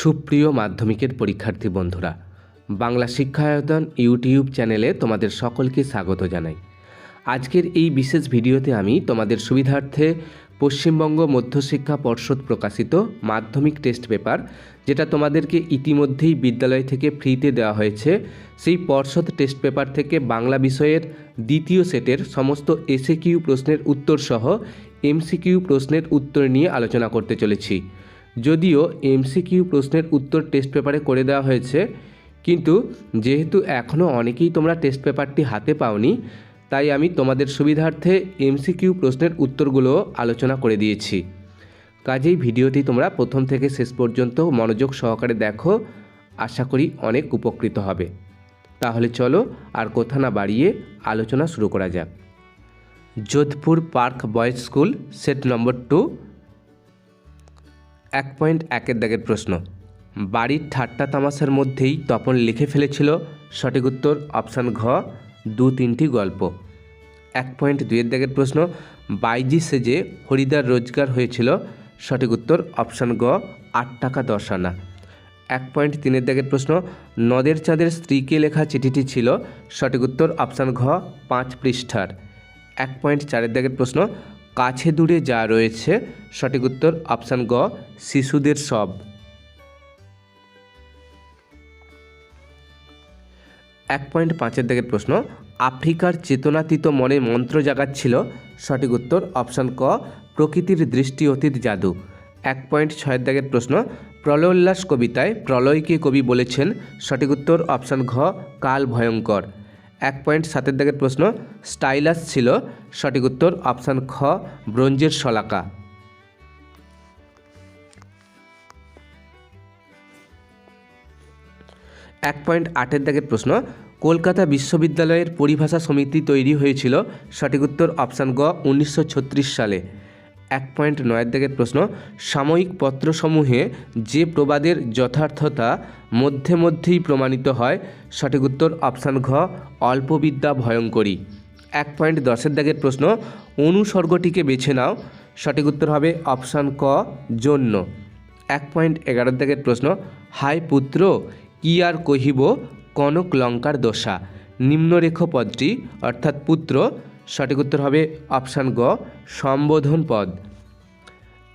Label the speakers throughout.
Speaker 1: সুপ্রিয় মাধ্যমিকের পরীক্ষার্থী বন্ধুরা, বাংলা শিক্ষায়তন ইউটিউব চ্যানেলে তোমাদের সকলকে স্বাগত জানাই। আজকের এই বিশেষ ভিডিওতে আমি তোমাদের সুবিধার্থে পশ্চিমবঙ্গ মধ্যশিক্ষা পর্ষদ প্রকাশিত মাধ্যমিক টেস্ট পেপার, যেটা তোমাদেরকে ইতিমধ্যেই বিদ্যালয় থেকে ফ্রিতে দেওয়া হয়েছে, সেই পর্ষদ টেস্ট পেপার থেকে বাংলা বিষয়ের দ্বিতীয় সেটের সমস্ত এসএ কিউ প্রশ্নের উত্তর সহ এমসিকিউ প্রশ্নের উত্তর নিয়ে আলোচনা করতে চলেছি। যদিও এমসিকিউ প্রশ্নের উত্তর টেস্ট পেপারে করে দেওয়া হয়েছে, কিন্তু যেহেতু এখনও অনেকেই তোমরা টেস্ট পেপারটি হাতে পাওনি, তাই আমি তোমাদের সুবিধার্থে এমসিকিউ প্রশ্নের উত্তরগুলো আলোচনা করে দিয়েছি। কাজেই ভিডিওটি তোমরা প্রথম থেকে শেষ পর্যন্ত মনোযোগ সহকারে দেখো, আশা করি অনেক উপকৃত হবে। তাহলে চলো আর কথা না বাড়িয়ে আলোচনা শুরু করা যাক। Jodhpur park boys school set number two এক পয়েন্ট একের দাগের প্রশ্ন। বাড়ির ঠাট্টা তামাশার মধ্যেই তপন লিখে ফেলেছিল সঠিক উত্তর অপশান ঘ, দু তিনটি গল্প। এক পয়েন্ট দুইয়ের দাগের প্রশ্ন, বাইজি সেজে হরিদার রোজগার হয়েছিল, সঠিক উত্তর অপশান গ আট টাকা দশ আনা। এক পয়েন্ট তিনের দাগের প্রশ্ন, নদের চাঁদের স্ত্রীকে লেখা চিঠিটি ছিল, সঠিক উত্তর অপশান ঘ, পাঁচ পৃষ্ঠার। এক পয়েন্ট চারের দাগের প্রশ্ন কাছে দূরে যা রয়েছে, সঠিক উত্তর অপশান গ, শিশুদের সব। এক পয়েন্ট পাঁচের দিকের প্রশ্ন, আফ্রিকার চেতনাতীত মনে মন্ত্র জাগাচ্ছিল, সঠিক উত্তর অপশান ক, প্রকৃতির দৃষ্টি অতীত জাদু। এক পয়েন্ট ছয়ের দাগের প্রশ্ন, প্রলয়োল্লাস কবিতায় প্রলয়কে কবি বলেছেন, সঠিক উত্তর অপশান ঘ, কাল ভয়ঙ্কর। এক পয়েন্ট সাতের দাগের প্রশ্ন, স্টাইলাস ছিল। সঠিক উত্তর অপশান খ, ব্রোঞ্জের শলাকা। এক পয়েন্ট আটের দাগের প্রশ্ন, কলকাতা বিশ্ববিদ্যালয়ের পরিভাষা সমিতি তৈরি হয়েছিল। সঠিক উত্তর অপশান গ, উনিশশো ছত্রিশ সালে। এক পয়েন্ট নয়ের দাগের প্রশ্ন, সাময়িক পত্রসমূহে যে প্রবাদের যথার্থতা মধ্যে মধ্যেই প্রমাণিত হয়, সঠিক উত্তর অপশান ঘ, অল্পবিদ্যা ভয়ঙ্করী। এক পয়েন্ট দশের দাগের প্রশ্ন, অনুসর্গটিকে বেছে নাও, সঠিক উত্তর হবে অপশান ক, জন্য। এক পয়েন্ট এগারোর দাগের প্রশ্ন হাই পুত্র, কি আর কহিব কনক লঙ্কার দশা? নিম্নরেখ পদটি অর্থাৎ পুত্র সঠিক উত্তর হবে অপশান গ, সম্বোধন পদ।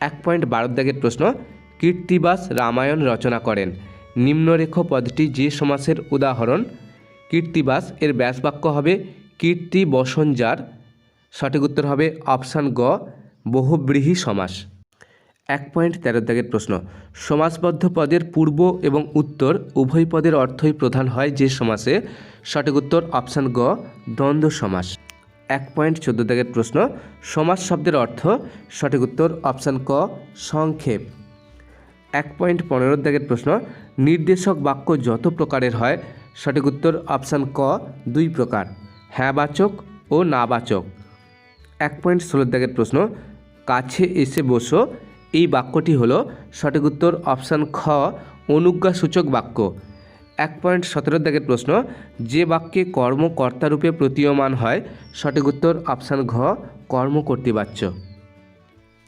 Speaker 1: এক পয়েন্ট বারো দাগের প্রশ্ন, কীর্তিবাস রামায়ণ রচনা করেন। নিম্নরেখ পদটি যে সমাসের উদাহরণ, কীর্তিবাস এর ব্যাসবাক্য হবে কীর্তি বসনজার সঠিক উত্তর হবে অপশান গ, বহুব্রীহি সমাস। এক পয়েন্ট তেরো দাগের প্রশ্ন, সমাসবদ্ধ পদের পূর্ব এবং উত্তর উভয় পদের অর্থই প্রধান হয় যে সমাসে। সঠিক উত্তর অপশান গ, দ্বন্দ্ব সমাস। এক পয়েন্ট চোদ্দ দাগের প্রশ্ন, সমাজ শব্দের অর্থ, সঠিক উত্তর অপশান ক, সংক্ষেপ। এক পয়েন্ট পনেরো দাগের প্রশ্ন, নির্দেশক বাক্য যত প্রকারের হয়, সঠিক উত্তর অপশান ক, দুই প্রকার হ্যাঁ বাচক ও নাবাচক এক পয়েন্ট ষোলো দাগের প্রশ্ন, কাছে এসে বসো, এই বাক্যটি হলো সঠিক উত্তর অপশান খ, অনুজ্ঞাসূচক বাক্য। এক পয়েন্ট সতেরো দাগের প্রশ্ন, যে বাক্যে কর্মকর্তারূপে প্রতীয়মান হয়, সঠিক উত্তর অপশান ঘ কর্মকর্তৃবাচ্য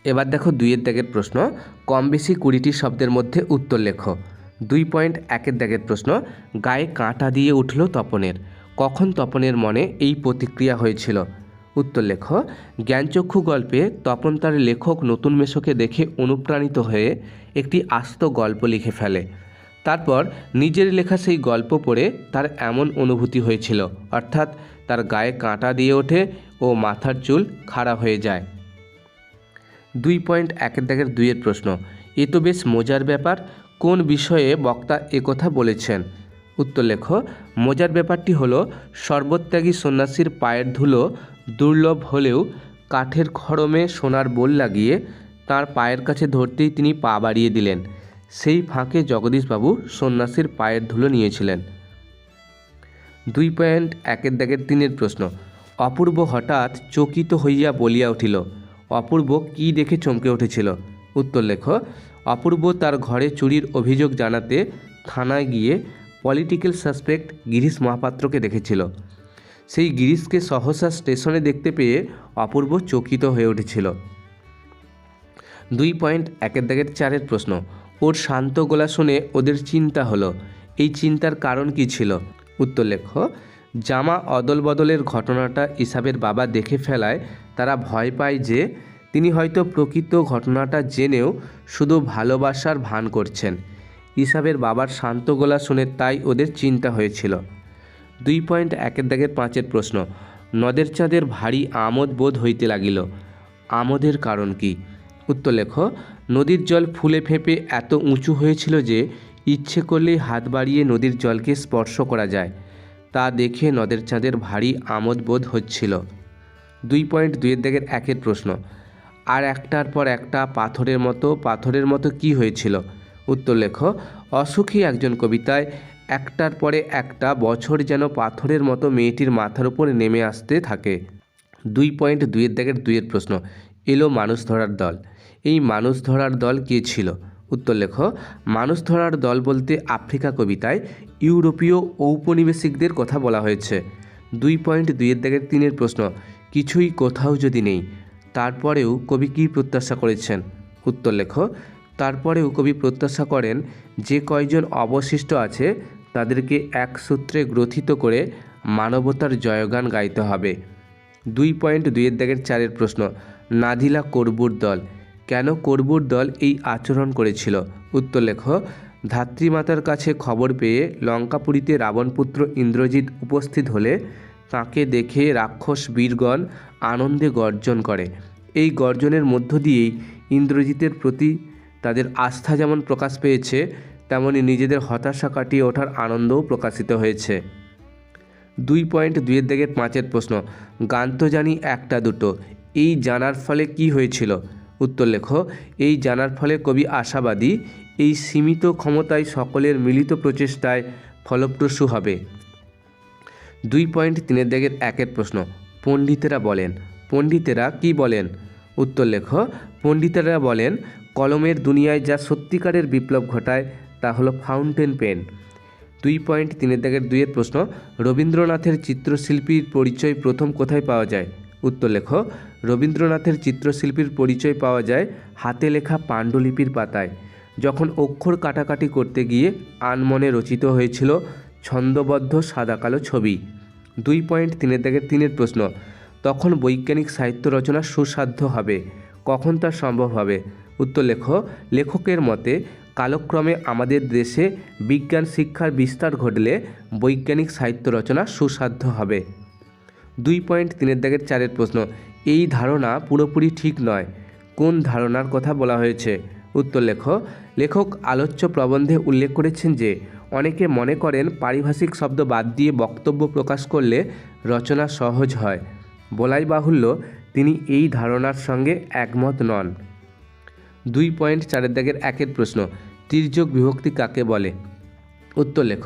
Speaker 1: এবার দেখো দুইয়ের দাগের প্রশ্ন, কম বেশি কুড়িটি শব্দের মধ্যে উত্তর লেখো। দুই পয়েন্ট একের দাগের প্রশ্ন, গায়ে কাঁটা দিয়ে উঠল তপনের। কখন তপনের মনে এই প্রতিক্রিয়া হয়েছিল? উত্তর লেখ, জ্ঞানচক্ষু গল্পে তপন তার লেখক নতুন মেশোকে দেখে অনুপ্রাণিত হয়ে একটি আস্ত গল্প লিখে ফেলে। তারপর নিজের লেখা সেই গল্প পড়ে তার এমন অনুভূতি হয়েছিল। অর্থাৎ তার গায়ে কাঁটা দিয়ে ওঠে ও মাথার চুল খাড়া হয়ে যায়। দুই পয়েন্ট একের দাগের দুইয়ের প্রশ্ন, এ তো বেশ মজার ব্যাপার, কোন বিষয়ে বক্তা একথা বলেছেন? উত্তর লেখ, মজার ব্যাপারটি হলো, সর্বত্যাগী সন্ন্যাসীর পায়ের ধুলো দুর্লভ হলেও কাঠের খড়মে সোনার বোল লাগিয়ে তার পায়ের কাছে ধরতেই তিনি পা বাড়িয়ে দিলেন। সেই ফাঁকে জগদীশবাবু সন্ন্যাসীর পায়ের ধুলো নিয়েছিলেন। দুই পয়েন্ট একের দাগের তিনের প্রশ্ন। অপূর্ব হঠাৎ চকিত হইয়া বলিয়া উঠিল, অপূর্ব কি দেখে চমকে উঠেছিল? উত্তর লেখ, অপূর্ব তার ঘরে চুরির অভিযোগ জানাতে থানায় গিয়ে পলিটিক্যাল সাসপেক্ট গিরিশ মহাপাত্রকে দেখেছিল। সেই গিরিশকে সহসা স্টেশনে দেখতে পেয়ে অপূর্ব চকিত হয়ে উঠেছিল। দুই পয়েন্ট একের দাগের চারের প্রশ্ন ওর শান্ত গলা শুনে ওদের চিন্তা হলো। এই চিন্তার কারণ কি ছিল? উত্তর লেখ, জামা অদল বদলের ঘটনাটা ইসাবের বাবা দেখে ফেলায়, তারা ভয় পায় যে তিনি হয়তো প্রকৃত ঘটনাটা জেনেও শুধু ভালোবাসার ভান করছেন। ইসাবের বাবার শান্ত গলা শুনে তাই ওদের চিন্তা হয়েছিল। দুই পয়েন্ট একের দাগের পাঁচের প্রশ্ন, নদের চাঁদের ভারী আমোদ বোধ হইতে লাগিল। আমোদের কারণ কি? উত্তর লেখ। নদীর জল ফুলে ফেঁপে এত উঁচু হয়েছিল যে ইচ্ছে করলেই হাত বাড়িয়ে নদীর জলকে স্পর্শ করা যায়। তা দেখে নদের চাঁদের ভারী আমোদ বোধ হচ্ছিল। দুই পয়েন্ট দুইয়ের দাগের একের প্রশ্ন, আর একটার পর একটা পাথরের মতো পাথরের মতো কি হয়েছিল? উত্তর লেখ, অসুখী একজন কবিতায়, একটার পরে একটা বছর যেন পাথরের মতো মেয়েটির মাথার উপর নেমে আসতে থাকে। দুই পয়েন্ট দুইয়ের দাগের দুইয়ের প্রশ্ন, এলো মানুষ ধরার দল। এই মানুষ ধরার দল কে ছিল? উত্তর লেখ, মানুষ ধরার দল বলতে আফ্রিকা কবিতায় ইউরোপীয় ঔপনিবেশিকদের কথা বলা হয়েছে। দুই পয়েন্ট দুইয়ের দাগের তিনের প্রশ্ন, কিছুই কোথাও যদি নেই, তারপরেও কবি কী প্রত্যাশা করেছেন? উত্তর লেখ, তারপরেও কবি প্রত্যাশা করেন যে কয়জন অবশিষ্ট আছে, তাদেরকে এক সূত্রে গ্রথিত করে মানবতার জয়গান গাইতে হবে। দুই পয়েন্ট দুইয়ের দাগের চারের প্রশ্ন, নাদিলা করবুর দল কেন করবুর দল এই আচরণ করেছিল? উত্তর লেখ, ধাত্রীমাতার কাছে খবর পেয়ে লঙ্কাপুরীতে রাবণপুত্র ইন্দ্রজিৎ উপস্থিত হলে তাকে দেখে রাক্ষস বীরগণ আনন্দে গর্জন করে। এই গর্জনের মধ্য দিয়েই ইন্দ্রজিতের প্রতি তাদের আস্থা যেমন প্রকাশ পেয়েছে, তেমনি নিজেদের হতাশা কাটিয়ে ওঠার আনন্দও প্রকাশিত হয়েছে। দুই পয়েন্ট দুইয়ের দিকে পাঁচের প্রশ্ন গান তো জানি একটা দুটো, এই জানার ফলে কি হয়েছিল? উত্তর লেখো, এই জানার ফলে কবি আশাবাদী, এই সীমিত ক্ষমতায় সকলের মিলিত প্রচেষ্টায় ফলপ্রসূ হবে। দুই পয়েন্ট তিনের দিকের একের প্রশ্ন, পণ্ডিতেরা বলেন। পণ্ডিতেরা কি বলেন? উত্তর লেখ, পণ্ডিতেরা বলেন, কলমের দুনিয়ায় যা সত্যিকারের বিপ্লব ঘটায় তা হলো ফাউন্টেন পেন। দুই পয়েন্ট তিনের দাগের দুইয়ের প্রশ্ন, রবীন্দ্রনাথের চিত্রশিল্পীর পরিচয় প্রথম কোথায় পাওয়া যায়? উত্তর লেখ রবীন্দ্রনাথের চিত্রশিল্পীর পরিচয় পাওয়া যায় হাতে লেখা পাণ্ডুলিপির পাতায়, যখন অক্ষর কাটাকাটি করতে গিয়ে আনমনে রচিত হয়েছিল ছন্দবদ্ধ সাদা কালো ছবি। দুই পয়েন্ট তিনের দাগের তিনের প্রশ্ন, তখন বৈজ্ঞানিক সাহিত্য রচনা সুসাধ্য হবে, কখন তা সম্ভব হবে? উত্তর লেখ লেখকের মতে, কালক্রমে আমাদের দেশে বিজ্ঞান শিক্ষার বিস্তার ঘটলে বৈজ্ঞানিক সাহিত্য রচনা সুসাধ্য হবে। দুই পয়েন্ট তিনের দাগের চারের প্রশ্ন, এই ধারণা পুরোপুরি ঠিক নয়। কোন ধারণার কথা বলা হয়েছে? উত্তর লেখ, লেখক আলোচ্য প্রবন্ধে উল্লেখ করেছেন যে, অনেকে মনে করেন পারিভাষিক শব্দ বাদ দিয়ে বক্তব্য প্রকাশ করলে রচনা সহজ হয়। বলাই বাহুল্য, তিনি এই ধারণার সঙ্গে একমত নন। দুই পয়েন্ট চারের দাগের একের প্রশ্ন, তির্যক বিভক্তি কাকে বলে? উত্তর লেখ,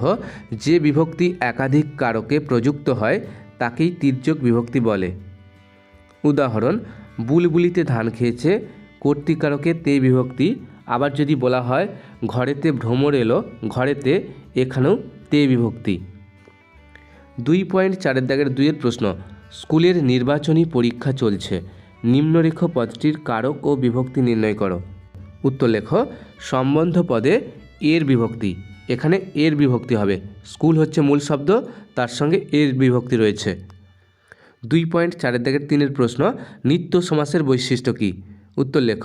Speaker 1: যে বিভক্তি একাধিক কারকে প্রযুক্ত হয় তাকেই তির্যক বিভক্তি বলে। উদাহরণ, বুলবুলিতে ধান খেয়েছে, কর্তিকারকে তে বিভক্তি, আবার যদি বলা হয় ঘরেতে ভ্রমর এলো, ঘরেতে এখানেও তে বিভক্তি। দুই পয়েন্ট চারের দাগের দুইয়ের প্রশ্ন, স্কুলের নির্বাচনী পরীক্ষা চলছে, নিম্নরেখ পদটির কারক ও বিভক্তি নির্ণয় করো। উত্তর লেখ, সম্বন্ধ পদে এর বিভক্তি। এখানে এর বিভক্তি হবে। স্কুল হচ্ছে মূল শব্দ, তার সঙ্গে এর বিভক্তি রয়েছে। দুই পয়েন্ট চারের দাগের তিনের প্রশ্ন, নিত্য সমাসের বৈশিষ্ট্য কী? উত্তর লেখ,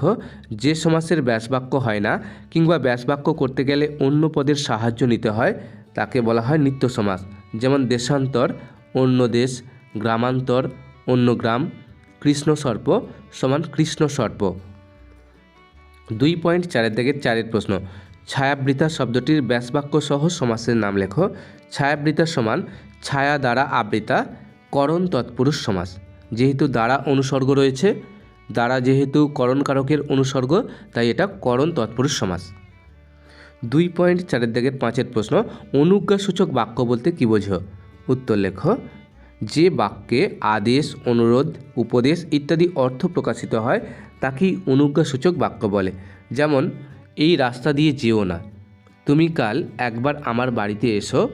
Speaker 1: যে সমাসের ব্যাসবাক্য হয় না, কিংবা ব্যাসবাক্য করতে গেলে অন্য পদের সাহায্য নিতে হয়, তাকে বলা হয় নিত্য সমাস। যেমন দেশান্তর, অন্য দেশ, গ্রামান্তর, অন্য গ্রাম কৃষ্ণ সর্প সমান কৃষ্ণ সর্প দুই পয়েন্ট চারের দিকে চারের প্রশ্ন ছায়াবৃতা শব্দটির ব্যাসবাক্য সহ সমাসের নাম লেখো। ছায়াবৃতা সমান ছায়া দ্বারা আবৃতা, করণ তৎপুরুষ সমাস। যেহেতু দ্বারা অনুসর্গ রয়েছে, দ্বারা যেহেতু করণকারকের অনুসর্গ, তাই এটা করণ তৎপুরুষ সমাস। দুই পয়েন্ট চারের দাগের পাঁচের প্রশ্ন, অনুজ্ঞাসূচক বাক্য বলতে কী বোঝো? উত্তর লেখ, যে বাক্যে আদেশ, অনুরোধ, উপদেশ ইত্যাদি অর্থ প্রকাশিত হয়, তাকেই অনুজ্ঞাসূচক বাক্য বলে। যেমন এই রাস্তা দিয়ে যেও না। তুমি কাল একবার আমার বাড়িতে এসো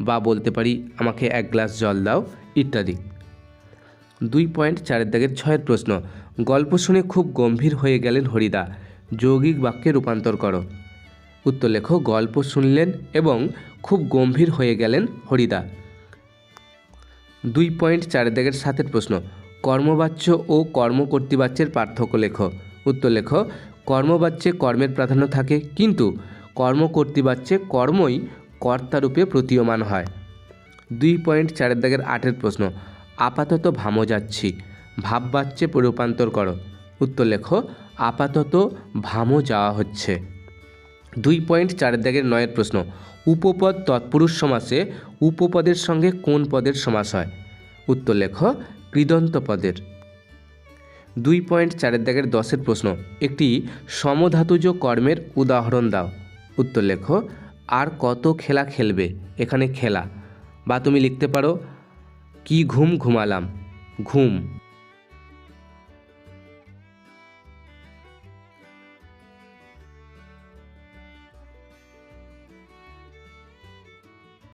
Speaker 1: বা বলতে পারি আমাকে এক গ্লাস জল দাও, ইত্যাদি। দুই পয়েন্ট চারের দাগের ছয়ের প্রশ্ন, গল্প শুনে খুব গম্ভীর হয়ে গেলেন হরিদা, যৌগিক বাক্যে রূপান্তর করো। উত্তর লেখো, গল্প শুনলেন এবং খুব গম্ভীর হয়ে গেলেন হরিদা। দুই পয়েন্ট চার দাগের সাতের প্রশ্ন, কর্মবাচ্য ও কর্মকর্তৃবাচ্যের পার্থক্য লেখো। উত্তর লেখো কর্মবাচ্যে কর্মের প্রাধান্য থাকে, কিন্তু কর্মকর্তৃবাচ্যে কর্মই কর্তারূপে প্রতীয়মান হয়। দুই পয়েন্ট চারের দাগের আটের প্রশ্ন, আপাতত ভামো যাচ্ছি ভাববাচ্যে রূপান্তর করো। উত্তর লেখো, আপাতত ভামো যাওয়া হচ্ছে। দুই পয়েন্ট চারের দাগের নয়ের প্রশ্ন, উপপদ তৎপুরুষ সমাসে উপপদের সঙ্গে কোন পদের সমাস হয়? উত্তর লেখো কৃদন্ত পদের দুই পয়েন্ট চারের দাগের দশের প্রশ্ন। একটি সমধাতুজ কর্মের উদাহরণ দাও। উত্তর লেখো, আর কত খেলা খেলবে? এখানে খেলা। বা তুমি লিখতে পারো, কি ঘুম ঘুমালাম? ঘুম।